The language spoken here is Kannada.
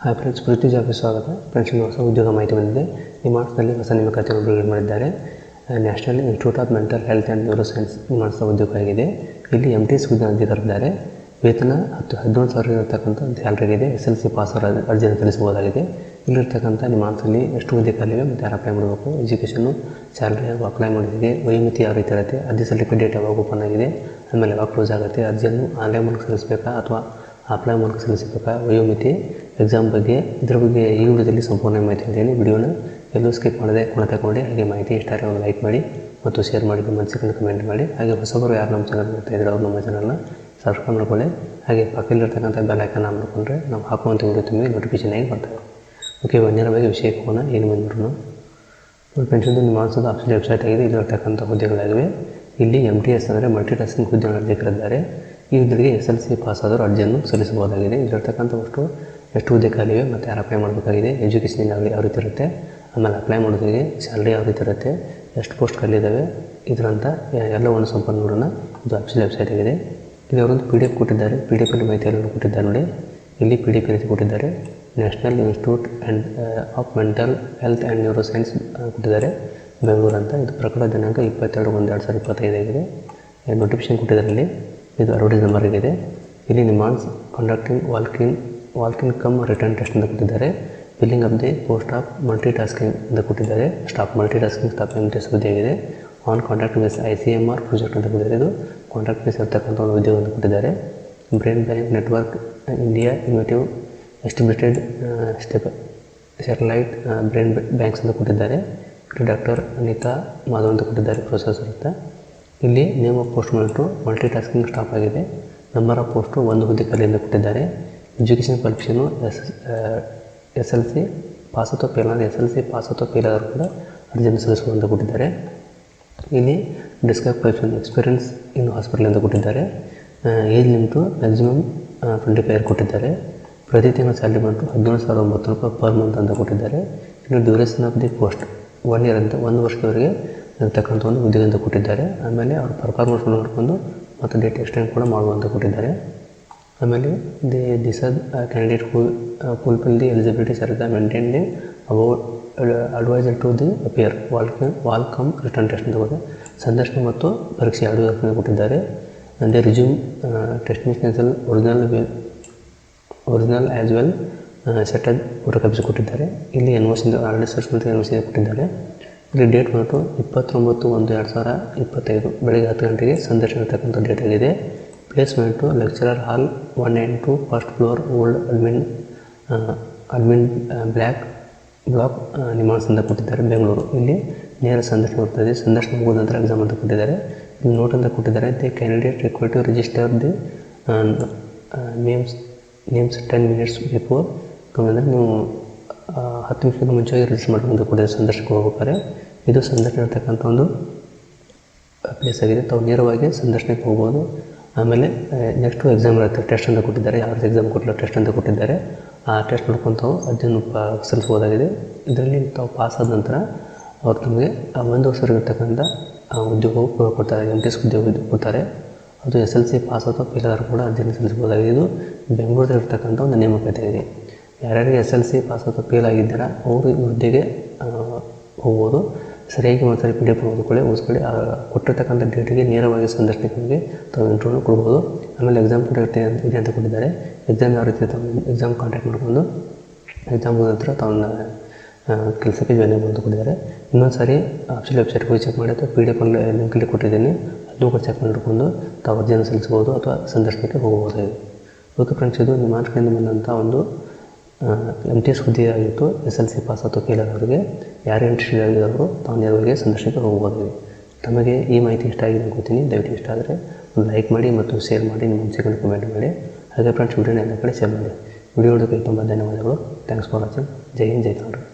ಹಾಯ್ ಫ್ರೆಂಡ್ಸ್ ಪ್ರೀತಿ ಜಾಬ್ಗೆ ಸ್ವಾಗತ. ಫ್ರೆಂಡ್ಸ್ ನಿಮ್ಮ ಹೊಸ ಉದ್ಯೋಗ ಮಾಹಿತಿ ಬಂದಿದೆ. ನಿಮಾನ್ಸ್ನಲ್ಲಿ ಹೊಸ ನೇಮಕಾತಿಯನ್ನು ಮಾಡಿದ್ದಾರೆ. National institute of mental health and neuroscience ನಿಮಾನ್ಸ್ನ ಉದ್ಯೋಗ ಆಗಿದೆ. ಇಲ್ಲಿ ಎಂ ಟಿ ಎಸ್ ಹುದ್ದೆ ಅಧಿಕಾರಿದ್ದಾರೆ ವೇತನ ಹತ್ತು ಹದಿನೇಳು ಸಾವಿರ ಇರತಕ್ಕಂಥ ಸ್ಯಾಲ್ರಿ ಇದೆ ಎಸ್ ಎಲ್ ಸಿ ಪಾಸ್ ಅರ್ಜಿಯನ್ನು ಸಲ್ಲಿಸಬಹುದಾಗಿದೆ. ಇಲ್ಲಿರ್ತಕ್ಕಂಥ ನಿಮಾರ್ಸಲ್ಲಿ ಎಷ್ಟು ಹುದ್ದೆ ಖಾಲಿವೆ ಮತ್ತು ಯಾರು ಅಪ್ಲೈ ಮಾಡಬೇಕು? ಎಜುಕೇಷನ್ನು ಸ್ಯಾಲ್ರಿ ಹಾಗೂ ಅಪ್ಲೈ ಮಾಡೋದಿದೆ ವಯೋಮಿತಿ ಯಾವ ರೀತಿ ಇರುತ್ತೆ? ಅರ್ಜಿ ಸಲ್ಲಿಕೆ ಡೇಟ್ ಯಾವಾಗ ಓಪನ್ ಆಗಿದೆ? ಆಮೇಲೆ ಯಾವಾಗ ಕ್ಲೋಸ್ ಆಗುತ್ತೆ? ಅರ್ಜಿಯನ್ನು ಆನ್ಲೈನ್ ಮೂಲಕ ಸಲ್ಲಿಸಬೇಕಾ ಅಥವಾ ಅಪ್ಲೈ ಮೂಲಕ ಸಲ್ಲಿಸಬೇಕಾ ವಯೋಮಿತಿ ಎಕ್ಸಾಮ್ ಬಗ್ಗೆ, ಇದ್ರ ಬಗ್ಗೆ ಈ ವಿಡಿಯೋದಲ್ಲಿ ಸಂಪೂರ್ಣ ಮಾಹಿತಿ ಹೇಳ್ತೀನಿ ವಿಡಿಯೋನ ಎಲ್ಲೂ ಸ್ಕಿಪ್ ಮಾಡದೆ ಕೊನೆ ತಗೊಂಡು ಹಾಗೆ ಮಾಹಿತಿ ಇಷ್ಟ ಆದರೆ ಲೈಕ್ ಮಾಡಿ ಮತ್ತು ಶೇರ್ ಮಾಡಿ ಮನಸ್ಸಿಗೆ ಕಮೆಂಟ್ ಮಾಡಿ. ಹಾಗೆ ಹೊಸಬರು ಯಾರು ನಮ್ಮ ಚಾನಲ್ ನೋಡ್ತಾ ಇದ್ದಾರೆ ಅವ್ರು ನಮ್ಮ ಚಾನಲ್ನ ಸಬ್ಸ್ಕ್ರೈಬ್ ಮಾಡ್ಕೊಳ್ಳಿ. ಹಾಗೆ ಪಕ್ಕದಲ್ಲಿರ್ತಕ್ಕಂಥ ಬೆಲ್ ಐಕನ್ನ ಮಾಡಿಕೊಂಡ್ರೆ ನಾವು ಹಾಕುವಂಥ ವಿಡಿಯೋ ತುಂಬ ನೋಟಿಫಿಕೇಶನ್ ಆಗಿ ಬರ್ತವೆ ಓಕೆ ನೇರವಾಗಿ ವಿಷಯಕ್ಕೆ ಹೋಗೋಣ ಏನು ಬಂದ್ರು ಪೆನ್ಷನ್ದು ಮಾನ್ಸದ ಆಫೀಸ್ ವೆಬ್ಸೈಟ್ ಆಗಿದೆ. ಇಲ್ಲಿರ್ತಕ್ಕಂಥ ಹುದ್ದೆಗಳಾಗಿವೆ. ಇಲ್ಲಿ ಎಂ ಟಿ ಎಸ್ ಅಂದರೆ ಮಲ್ಟಿ ಟಾಸ್ಕಿಂಗ್ ಹುದ್ದೆಗಳನ್ನು ಅರ್ಜಿಕರಿದ್ದಾರೆ ಈ ಹುದ್ದೆಗೆ ಎಸ್ ಎಲ್ ಸಿ ಪಾಸ್ ಆದರೂ ಅರ್ಜಿಯನ್ನು ಸಲ್ಲಿಸಬಹುದಾಗಿದೆ. ಇಲ್ಲಿರ್ತಕ್ಕಂಥ ಅಷ್ಟು ಎಷ್ಟು ಹುದ್ದೆ ಖಾಲಿವೆ ಮತ್ತು ಯಾರು ಅಪ್ಲೈ ಮಾಡಬೇಕಾಗಿದೆ ಎಜುಕೇಶನ್ ಆಗಲಿ ಯಾವ ರೀತಿ ಇರುತ್ತೆ, ಆಮೇಲೆ ಅಪ್ಲೈ ಮಾಡೋದಕ್ಕೆ ಸ್ಯಾಲ್ರಿ ಯಾವ ರೀತಿ ಇರುತ್ತೆ, ಎಷ್ಟು ಪೋಸ್ಟ್ ಖಾಲಿ ಇದರಂಥ ಇದರಂತ ಎಲ್ಲವನ್ನು ಸಂಪೂರ್ಣ ನೋಡೋಣ. ಇದು ಆಫೀಸ್ ವೆಬ್ಸೈಟ್ ಆಗಿದೆ. ಇಲ್ಲಿ ಅವರೊಂದು ಪಿ ಡಿ ಎಫ್ ಕೊಟ್ಟಿದ್ದಾರೆ. ಪಿ ಡಿ ಎಫ್ ಮಾಹಿತಿ ಎಲ್ಲರೂ ಕೊಟ್ಟಿದ್ದಾರೆ ನೋಡಿ. ಇಲ್ಲಿ ಪಿ ಡಿ ಎಫ್ ರೀತಿ ಕೊಟ್ಟಿದ್ದಾರೆ national institute and of mental health and neuroscience ಕೊಟ್ಟಿದ್ದಾರೆ. ಬೆಂಗಳೂರು ಅಂತ. ಇದು ಪ್ರಕಟ ದಿನಾಂಕ ಇಪ್ಪತ್ತೆರಡು ಒಂದು ಎರಡು ಸಾವಿರದ ಇಪ್ಪತ್ತೈದಾಗಿದೆ. ನೋಟಿಫಿಕೇಶನ್ ಕೊಟ್ಟಿದ್ದಾರೆ ಇಲ್ಲಿ. ಇದು ಅಡ್ವರ್ಟೈಸ್ ನಂಬರ್ ಇದೆ ಇಲ್ಲಿ NIMHANS conducting walking walk in cum written test ಅಂತ ಕೊಟ್ಟಿದ್ದಾರೆ. Billing of the post of multi tasking ಅಂತ ಕೊಟ್ಟಿದ್ದಾರೆ. Staff multi tasking staff test ಆಗಿದೆ. On contract base I C M R project ಅಂತ ಕೊಟ್ಟಿದ್ದಾರೆ. ಇದು ಕಾಂಟ್ರಾಕ್ಟ್ ಬೇಸ್ ಇರ್ತಕ್ಕಂಥ ಒಂದು ಉದ್ಯೋಗವನ್ನು ಕೊಟ್ಟಿದ್ದಾರೆ. Brain bank network India innovative estimated step satellite brain banks ಅಂತ ಕೊಟ್ಟಿದ್ದಾರೆ. ಡಾಕ್ಟರ್ ಅನಿತಾ ಮಾಧವ್ ಅಂತ ಕೊಟ್ಟಿದ್ದಾರೆ. ಪ್ರೊಸೆಸರ್ ಇರುತ್ತೆ ಇಲ್ಲಿ ನೇಮ್ ಆಫ್ ಪೋಸ್ಟ್ ಮಾಡಿಟ್ಟು ಮಲ್ಟಿ ಟಾಸ್ಕಿಂಗ್ ಸ್ಟಾಪ್ ಆಗಿದೆ. ನಂಬರ್ ಆಫ್ ಪೋಸ್ಟು ಒಂದು ಹುದ್ದೆ ಖಾಲಿಯಿಂದ ಕೊಟ್ಟಿದ್ದಾರೆ education qualification S S, L, C pass ಅಥವಾ ಫೇಲ್ ಅಂದರೆ ಎಸ್, ಎಲ್, ಸಿ ಪಾಸ್ ಅಥವಾ ಫೇಲ್ ಆದರೂ ಕೂಡ ಅರ್ಜಿಯನ್ನು ಸಲ್ಲಿಸುವಂತ ಕೊಟ್ಟಿದ್ದಾರೆ. ಇಲ್ಲಿ describe qualification experience in hospital ಅಂತ ಕೊಟ್ಟಿದ್ದಾರೆ. Age limit maximum twenty five ಕೊಟ್ಟಿದ್ದಾರೆ. ಪ್ರತಿ ತಿಂಗಳ ಸ್ಯಾಲ್ರಿ ಬಂತು ಹದಿನೇಳು ಸಾವಿರದ ಒಂಬತ್ತು ರೂಪಾಯಿ ಪರ್ ಮಂತ್ ಅಂತ ಕೊಟ್ಟಿದ್ದಾರೆ. ಇನ್ನು duration of the post one year ಅಂತ, ಒಂದು ವರ್ಷದವರೆಗೆ ಇರ್ತಕ್ಕಂಥ ಒಂದು ಉದ್ಯೋಗ ಅಂತ ಕೊಟ್ಟಿದ್ದಾರೆ. ಆಮೇಲೆ ಅವ್ರ ಪರ್ಫಾರ್ಮೆನ್ಸ್ ನೋಡಿಕೊಂಡು ಮತ್ತು ಡೇಟ್ ಎಕ್ಸ್ಟೆಂಡ್ ಕೂಡ ಮಾಡುವಂತ ಕೊಟ್ಟಿದ್ದಾರೆ. ಆಮೇಲೆ the this are candidate who fulfil the eligibility are the maintain the about advisor to the appear walk in walk in written test ಅಂತ ಕೊಟ್ಟಿದ್ದಾರೆ ಸಂದರ್ಶನ ಮತ್ತು ಪರೀಕ್ಷೆ ಎರಡು ಕೊಟ್ಟಿದ್ದಾರೆ. The resume ಟೆಕ್ನಿಷಿಯನ್ಸಲ್ original original as well set of photo copies ಕೊಟ್ಟಿದ್ದಾರೆ ಇಲ್ಲಿ ಎನ್ ಓ ಸಿಂದ ಆಲ್ರೆಡಿ ಸರ್ಚ್ ಅಂತ ಸಿ ಕೊಟ್ಟಿದ್ದಾರೆ. ಇಲ್ಲಿ ಡೇಟ್ ಬಂದು ಇಪ್ಪತ್ತೊಂಬತ್ತು ಒಂದು ಎರಡು ಸಾವಿರ ಇಪ್ಪತ್ತೈದು. ಬೆಳಗ್ಗೆ ಹತ್ತು ಗಂಟೆಗೆ ಸಂದರ್ಶನ ಇರತಕ್ಕಂಥ ಡೇಟ್ ಆಗಿದೆ placement lecturer hall one nine two first floor old admin admin black block ಅಂತ ಕೊಟ್ಟಿದ್ದಾರೆ ಬೆಂಗಳೂರು. ಇಲ್ಲಿ ನೇರ ಸಂದರ್ಶನ ಬರ್ತದೆ ಸಂದರ್ಶನ ಮುಗಿದ ನಂತರ ಎಕ್ಸಾಮ್ ಅಂತ ಕೊಟ್ಟಿದ್ದಾರೆ. ಇಲ್ಲಿ ನೋಟ್ ಅಂತ ಕೊಟ್ಟಿದ್ದಾರೆ. The candidate require to register the names names ten minutes before ಅಂದರೆ ನೀವು ಹತ್ತು ನಿಮಿಷದ ಮುಂಚೆಗೆ ರಿಜಿಸ್ಟರ್ ಮಾಡ್ಕೊಂಡು ಕೂಡ ಸಂದರ್ಶನಕ್ಕೆ ಹೋಗ್ಬೇಕಾದ್ರೆ ಇದು ಸಂದರ್ಶನ ಇರ್ತಕ್ಕಂಥ ಒಂದು ಪ್ಲೇಸ್ ಆಗಿದೆ. ತಾವು ನೇರವಾಗಿ ಸಂದರ್ಶನಕ್ಕೆ ಹೋಗ್ಬೋದು. ಆಮೇಲೆ ನೆಕ್ಸ್ಟು ಎಕ್ಸಾಮ್ ಇರುತ್ತೆ ಟೆಸ್ಟ್ ಅಂತ ಕೊಟ್ಟಿದ್ದಾರೆ. ಯಾವ ಎಕ್ಸಾಮ್ ಕೊಟ್ಟಿಲ್ಲ ಟೆಸ್ಟ್ ಅಂತ ಕೊಟ್ಟಿದ್ದಾರೆ. ಆ ಟೆಸ್ಟ್ ಮಾಡ್ಕೊಂಡು ಅದನ್ನು ಸಲ್ಲಿಸ್ಬೋದಾಗಿದೆ ಇದರಲ್ಲಿ ತಾವು ಪಾಸ್ ಆದ ನಂತರ ಅವ್ರು ತಮಗೆ ಆ ಒಂದು ವರ್ಷದಲ್ಲಿರ್ತಕ್ಕಂಥ ಉದ್ಯೋಗ ಕೊಡ್ತಾರೆ. ಎಂ ಟಿ ಎಸ್ ಉದ್ಯೋಗ ಕೊಡ್ತಾರೆ. ಅದು ಎಸ್ ಎಲ್ ಸಿ ಪಾಸ್ ಅಥವಾ ಫೇಲ್ ಆದರೂ ಕೂಡ ಅರ್ಜಿಯನ್ನು ಸಲ್ಲಿಸ್ಬೋದಾಗಿದೆ ಇದು ಬೆಂಗಳೂರಲ್ಲಿರ್ತಕ್ಕಂಥ ಒಂದು ನೇಮಕಾತಿ ಇದೆ ಯಾರ್ಯಾರಿಗೆ ಎಸ್ ಎಲ್ ಸಿ ಪಾಸ್ ಅಥವಾ ಫೇಲ್ ಆಗಿದ್ದೀರಾ, ಅವರು ಈ ಹುದ್ದೆಗೆ ಹೋಗ್ಬೋದು. ಸರಿಯಾಗಿ ಒಂದ್ಸರಿ ಪಿ ಡಿ ಎಫ್ ಓದ್ಕೊಳ್ಳಿ ಓದಿಸ್ಕೊಳ್ಳಿ ಕೊಟ್ಟಿರ್ತಕ್ಕಂಥ ಡೇಟಿಗೆ ನೇರವಾಗಿ ಸಂದರ್ಶನಕ್ಕೆ ತಾವು ಇಂಟರ್ವ್ಯೂ ಕೊಡ್ಬೋದು. ಆಮೇಲೆ ಎಕ್ಸಾಮ್ ಕೂಡ ಇರುತ್ತೆ ಇದೆ ಅಂತ ಕೊಟ್ಟಿದ್ದಾರೆ. ಎಕ್ಸಾಮ್ ಯಾವ ರೀತಿ ತಾವು ಎಕ್ಸಾಮ್ ಕಾಂಟ್ಯಾಕ್ಟ್ ಮಾಡ್ಕೊಂಡು ಎಕ್ಸಾಮ್ ನಂತರ ತಾವನ್ನ ಕೆಲಸಕ್ಕೆ ಜಾಯ್ನ್ ಅಂತ ಕೊಟ್ಟಿದ್ದಾರೆ. ಇನ್ನೊಂದು ಸಾರಿ ಆಫೀಷಿಯಲ್ ವೆಬ್ಸೈಟ್ಗೆ ಹೋಗಿ ಚೆಕ್ ಮಾಡಿ, ಅಥವಾ ಪಿ ಡಿ ಎಫ್ ಲಿಂಕಲ್ಲಿ ಕೊಟ್ಟಿದ್ದೀನಿ. ಅದನ್ನು ಕೂಡ ಚೆಕ್ ಮಾಡಿಕೊಂಡು ತಾವು ಅರ್ಜಿಯನ್ನು ಸಲ್ಲಿಸ್ಬೋದು ಅಥವಾ ಸಂದರ್ಶನಕ್ಕೆ ಹೋಗ್ಬೋದು ಓಕೆ ಫ್ರೆಂಡ್ಸ್ ಇದು ನಿಮ್ಮ ಮಾರ್ಕ್ಸ್ಗಳಿಂದ ಬಂದಂಥ ಒಂದು ಎಂ ಟಿ ಎಸ್ ಹುದ್ದೆಯಾಗಿತ್ತು ಎಸ್ ಎಲ್ ಸಿ ಪಾಸ್ ಅಥವಾ ಫೇಲ್ ಆದವರಿಗೆ ಯಾರು ಇಂಟ್ರೆಸ್ಟೆಡ್ ಆಗಿರೋರು ತಾವು ನೇರವಾಗಿ ಸಂದರ್ಶನಕ್ಕೆ ಹೋಗಬಹುದಾಗಿದೆ ತಮಗೆ ಈ ಮಾಹಿತಿ ಇಷ್ಟ ಆಗಿದೆ ಅನ್ಕೋತೀನಿ. ದಯವಿಟ್ಟು ಇಷ್ಟ ಆದರೆ ಲೈಕ್ ಮಾಡಿ ಮತ್ತು ಶೇರ್ ಮಾಡಿ, ನಿಮ್ಮ ಮನಸ್ಸಿಗೆ ಕಮೆಂಟ್ ಮಾಡಿ. ಹಾಗೆ ಫ್ರೆಂಡ್ಸ್ ವಿಡಿಯೋನ ಎಲ್ಲ ಕಡೆ ಶೇರ್ ಮಾಡಿ. ವಿಡಿಯೋ ನೋಡೋದಕ್ಕೆ ತುಂಬ ಧನ್ಯವಾದಗಳು. ಥ್ಯಾಂಕ್ಸ್ ಫಾರ್ ವಾಚಿಂಗ್ ಜೈ ಹಿಂದ್, ಜೈ ಕನ್ನಡ